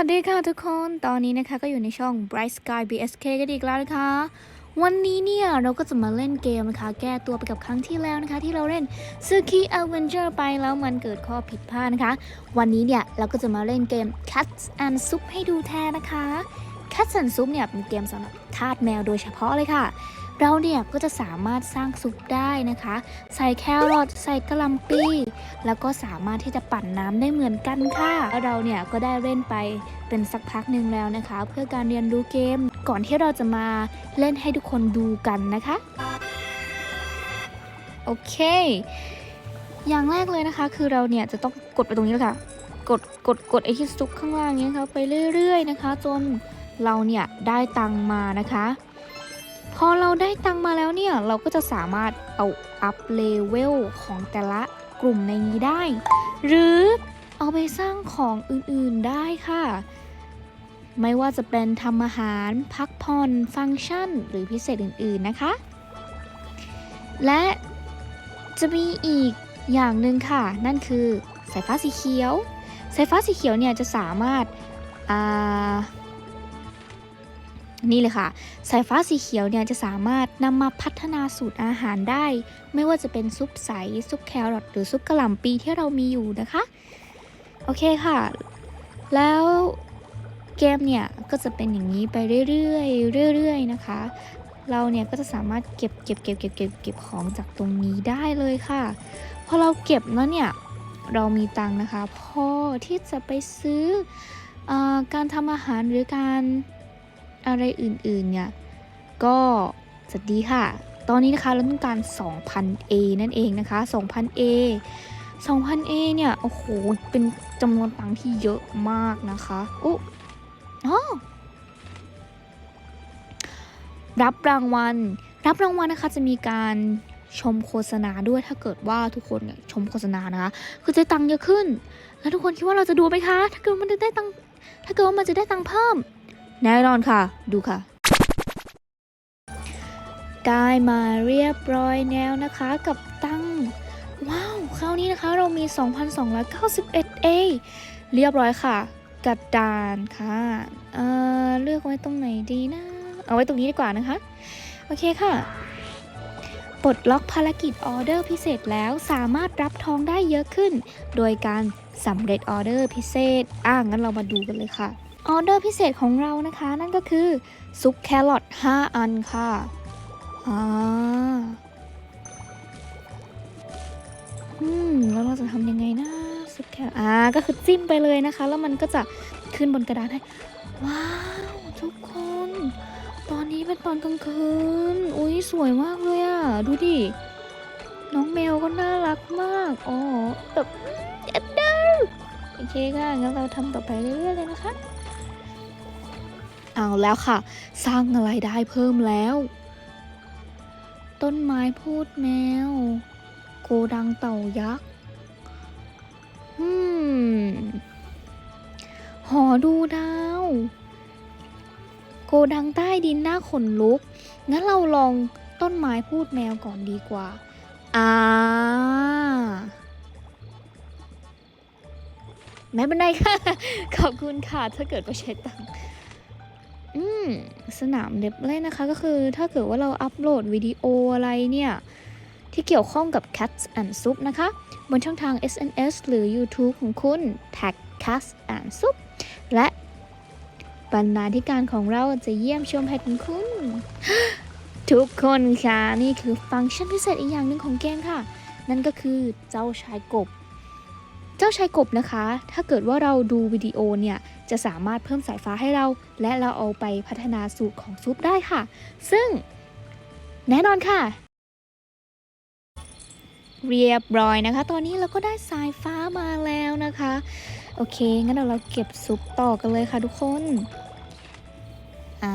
วัสดีค่ะทุกคน ตอนนี้นะคะก็อยู่ในช่อง Bright Sky BSK กันอีกแล้วนะคะ วันนี้เนี่ยเราก็จะมาเล่นเกมนะคะ แก้ตัวไปกับครั้งที่แล้วนะคะ ที่เราเล่น s u k i Avenger ไปแล้วมันเกิดข้อผิดพลาดนะคะ วันนี้เนี่ยเราก็จะมาเล่นเกม Cats and Soup ให้ดูแทนนะคะ Cats and Soup เนี่ยเป็นเกมสำหรับทาสแมวโดยเฉพาะเลยค่ะ เราเนี่ยก็จะสามารถสร้างซุปได้นะคะ ใส่แครอทใส่กะหล่ำปีแล้วก็สามารถที่จะปั่นน้ำได้เหมือนกันค่ะแล้วเราเนี่ยก็ได้เล่นไปเป็นสักพักหนึ่งแล้วนะคะ เพื่อการเรียนรู้เกม ก่อนที่เราจะมาเล่นให้ทุกคนดูกันนะคะ โอเค อย่างแรกเลยนะคะ คือเราเนี่ยจะต้องกดไปตรงนี้แล้วค่ะกดกดกดไอที่ซุปข้างล่างนี้ยค่ะไปเรื่อยๆนะคะ จน เราเนี่ยได้ตังมานะคะ พอเราได้ตังมาแล้วเนี่ย เราก็จะสามารถเอาอัพเลเวลของแต่ละกลุ่มในนี้ได้ หรือเอาไปสร้างของอื่นๆได้ค่ะ ไม่ว่าจะเป็นทำอาหาร พักผ่อน ฟังก์ชัน หรือพิเศษอื่นๆนะคะ และจะมีอีกอย่างหนึ่งค่ะ นั่นคือสายฟ้าสีเขียว สายฟ้าสีเขียวเนี่ยจะสามารถอ่า นี่เลยค่ะ สายฟ้าสีเขียวเนี่ยจะสามารถนำมาพัฒนาสูตรอาหารได้ ไม่ว่าจะเป็นซุปใส ซุปแครอทหรือซุปกระหล่ำปีที่เรามีอยู่นะคะ โอเคค่ะ แล้วเกมเนี่ยก็จะเป็นอย่างนี้ไปเรื่อยๆเรื่อยๆนะคะ เราเนี่ยก็จะสามารถเก็บเก็บเก็บเก็บเก็บเก็บของจากตรงนี้ได้เลยค่ะ พอเราเก็บแล้วเนี่ยเรามีตังค์นะคะ พอที่จะไปซื้อเออการทำอาหารหรือการ อะไรอื่นๆเนี่ยก็จะดีค่ะ ตอนนี้นะคะเราต้องการ 2,000A นั่นเองนะคะ 2,000A 2,000A เนี่ย โอ้โห เป็นจำนวนตังค์ที่เยอะมากนะคะอุ๊อ๋อรับรางวัล รับรางวัลนะคะจะมีการชมโฆษณาด้วยถ้าเกิดว่าทุกคนเนี่ยชมโฆษณานะคะคือจะตังค์เยอะขึ้น แล้วทุกคนคิดว่าเราจะดูไหมคะ ถ้าเกิดว่ามันจะได้ตังค์ถ้าเกิดว่ามันจะได้ตังค์เพิ่ม แน่นอนค่ะ ดูค่ะ ได้มาเรียบร้อยแล้วนะคะกับตั้ง ว้าวคราวนี้นะคะเรามี 2,291 A เรียบร้อยค่ะ กระดานค่ะเอ่อเลือกไว้ตรงไหนดีนะ เอาไว้ตรงนี้ดีกว่านะคะ โอเคค่ะปลดล็อกภารกิจออเดอร์พิเศษแล้วสามารถรับทองได้เยอะขึ้น โดยการสำเร็จออเดอร์พิเศษ อะงั้นเรามาดูกันเลยค่ะ ออเดอร์พิเศษของเรานะคะ นั่นก็คือซุปแครอท5 อันค่ะอ่าอืมแล้วเราจะทำยังไงนะซุปแครอทอ่าก็คือจิ้มไปเลยนะคะ แล้วมันก็จะขึ้นบนกระดานให้ ว้าวทุกคน ตอนนี้เป็นตอนกลางคืน อุ้ยสวยมากเลยอะดูดิ น้องแมวก็น่ารักมาก อ๋อแบบเอ็ดเดอร์โอเคค่ะงั้นเราทำต่อไปเรื่อยๆเลยนะคะ เอาแล้วค่ะ สร้างอะไรได้เพิ่มแล้ว ต้นไม้พูดแมว โกดังเต่ายักษ์อืมหอดูดาว โกดังใต้ดินหน้าขนลุก งั้นเราลองต้นไม้พูดแมวก่อนดีกว่า อ่า ไม่เป็นไรค่ะ ขอบคุณค่ะ ถ้าเกิดว่าใช้ตังค์ สนามเด็บเล่นนะคะ ก็คือถ้าเกิดว่าเราอัปโหลดวิดีโออะไรเนี่ย ที่เกี่ยวข้องกับ Cats and Soup นะคะ บนช่องทาง SNS หรือ YouTube ของคุณ Tag Cats and Soup และบรรณาธิการของเราจะเยี่ยมชมแพทของคุณ ทุกคนค่ะ นี่คือฟังก์ชันพิเศษอีกอย่างหนึ่งของเกมค่ะ นั่นก็คือเจ้าชายกบ เจ้าชายกบนะคะ ถ้าเกิดว่าเราดูวิดีโอเนี่ย จะสามารถเพิ่มสายฟ้าให้เรา และเราเอาไปพัฒนาสูตรของซุปได้ค่ะ ซึ่งแน่นอนค่ะ เรียบร้อยนะคะ ตอนนี้เราก็ได้สายฟ้ามาแล้วนะคะ โอเค งั้นเดี๋ยวเราเก็บซุปต่อกันเลยค่ะทุกคนอ่า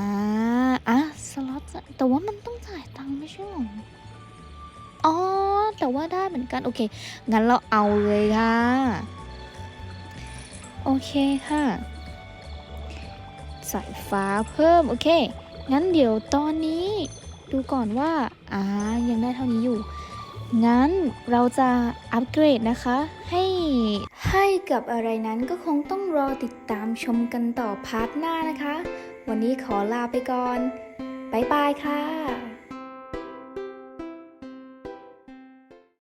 อะสล็อตแต่ว่ามันต้องจ่ายตังค์ไม่ใช่หรออ๋อ แต่ว่าได้เหมือนกัน โอเค งั้นเราเอาเลยค่ะ โอเคค่ะ สายฟ้าเพิ่มโอเค งั้นเดี๋ยวตอนนี้ดูก่อนว่าอ่ายังได้เท่านี้อยู่ งั้นเราจะอัปเกรดนะคะ ให้ให้กับอะไรนั้นก็คงต้องรอติดตามชมกันต่อพาร์ทหน้านะคะ วันนี้ขอลาไปก่อน บ๊ายบายค่ะ